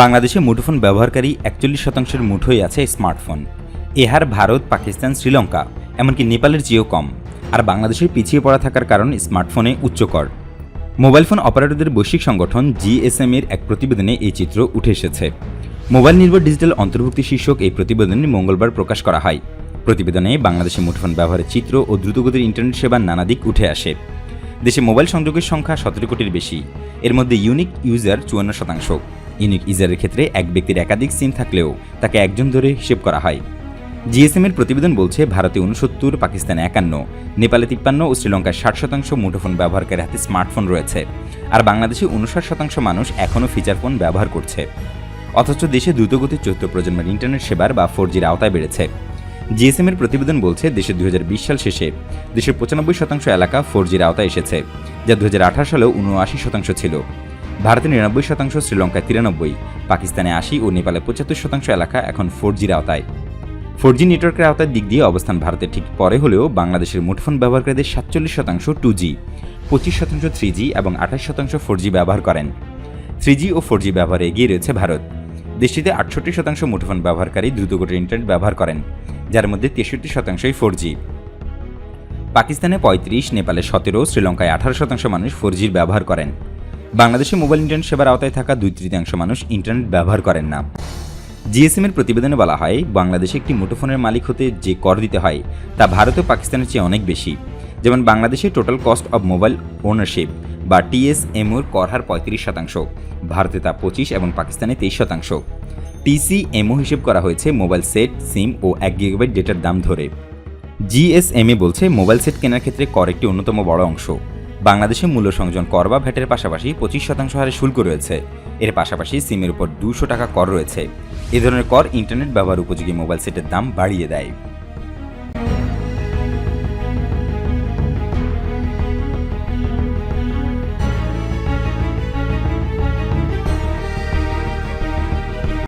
বাংলাদেশে মুঠোফোন ব্যবহারকারী একচল্লিশ শতাংশের মুঠোই আছে স্মার্টফোন। এহার ভারত, পাকিস্তান, শ্রীলঙ্কা, এমনকি নেপালের চেয়েও কম। আর বাংলাদেশের পিছিয়ে পড়া থাকার কারণ স্মার্টফোনে উচ্চকর। মোবাইল ফোন অপারেটরদের বৈশ্বিক সংগঠন জিএসএম এর এক প্রতিবেদনে এই চিত্র উঠে এসেছে। মোবাইল নির্ভর ডিজিটাল অন্তর্ভুক্তি শীর্ষক এই প্রতিবেদন মঙ্গলবার প্রকাশ করা হয়। প্রতিবেদনে বাংলাদেশে মুঠোফোন ব্যবহারের চিত্র ও দ্রুতগতির ইন্টারনেট সেবার নানা দিক উঠে আসে। দেশে মোবাইল সংযোগের সংখ্যা সতেরো কোটির বেশি। এর মধ্যে ইউনিক ইউজার চুয়ান্ন শতাংশ। ইউনিক ইউজারের ক্ষেত্রে এক ব্যক্তির একাধিক সিম থাকলেও তাকে একজন ধরে হিসেব করা হয়। জিএসএম এর প্রতিবেদন বলছে, ভারতে উনসত্তর পাকিস্তানে একান্ন, নেপালে তিপ্পান্ন ও শ্রীলঙ্কায় ষাট শতাংশ মুঠোফোন ব্যবহারকারীর হাতে স্মার্টফোন রয়েছে। আর বাংলাদেশে উনষাট শতাংশ মানুষ এখনও ফিচার ফোন ব্যবহার করছে। অথচ দেশে দ্রুতগতির চতুর্থ প্রজন্মের ইন্টারনেট সেবার বা ফোর জির আওতায় বেড়েছে। জিএসএম এর প্রতিবেদন বলছে দেশে দু হাজার বিশ সাল শেষে দেশের পঁচানব্বই শতাংশ এলাকা ফোর জির আওতায় এসেছে, যা দু সালেও উনআশি শতাংশ ছিল। ভারতে নিরানব্বই শতাংশ, শ্রীলঙ্কায় তিরানব্বই, পাকিস্তানে আশি ও নেপালে পঁচাত্তর শতাংশ এলাকা এখন ফোর জির আওতায়। ফোর জি নেটওয়ার্কের আওতার দিক দিয়ে অবস্থান ভারতের ঠিক পরে হলেও বাংলাদেশের মুঠফোন ব্যবহারকারীদের সাতচল্লিশ শতাংশ টু জি, পঁচিশ শতাংশ থ্রি জি এবং আঠাশ শতাংশ ফোর জি ব্যবহার করেন। থ্রি জি ও ফোর জি ব্যবহারে এগিয়ে রয়েছে ভারত। দেশটিতে আটষট্টি শতাংশ মুঠোফোন ব্যবহারকারী দ্রুতগতির ইন্টারনেট ব্যবহার করেন, যার মধ্যে তেষট্টি শতাংশই ফোর জি পাকিস্তানে পঁয়ত্রিশ, নেপালে সতেরো, শ্রীলঙ্কায় আঠারো শতাংশ মানুষ ফোর জির ব্যবহার করেন। বাংলাদেশে মোবাইল ইন্টারনেট সেবার আওতায় থাকা দুই তৃতীয়াংশ মানুষ ইন্টারনেট ব্যবহার করেন না। জিএসএম এর প্রতিবেদনে বলা হয়, বাংলাদেশে একটি মুঠোফোনের মালিক হতে যে কর দিতে হয়, তা ভারত ও পাকিস্তানের চেয়ে অনেক বেশি। যেমন বাংলাদেশে total cost of mobile ownership বা টিএসএমওর কর হার পঁয়ত্রিশ শতাংশ, ভারতে তা পঁচিশ এবং পাকিস্তানে তেইশ শতাংশ। টিসিএমও হিসেব করা হয়েছে মোবাইল সেট, সিম ও এক গিগাবাইট ডেটার দাম ধরে। জিএসএমএ বলছে, মোবাইল সেট কেনার ক্ষেত্রে কর একটি অন্যতম বড় অংশ। বাংলাদেশে মূল্য সংযোজন কর বা ভ্যাটের পাশাপাশি পঁচিশ শতাংশ হারে শুল্ক রয়েছে। এর পাশাপাশি সিমের উপর দুশো টাকা কর রয়েছে। এ ধরনের কর ইন্টারনেট ব্যবহার উপযোগী মোবাইল সেটের দাম বাড়িয়ে দেয়।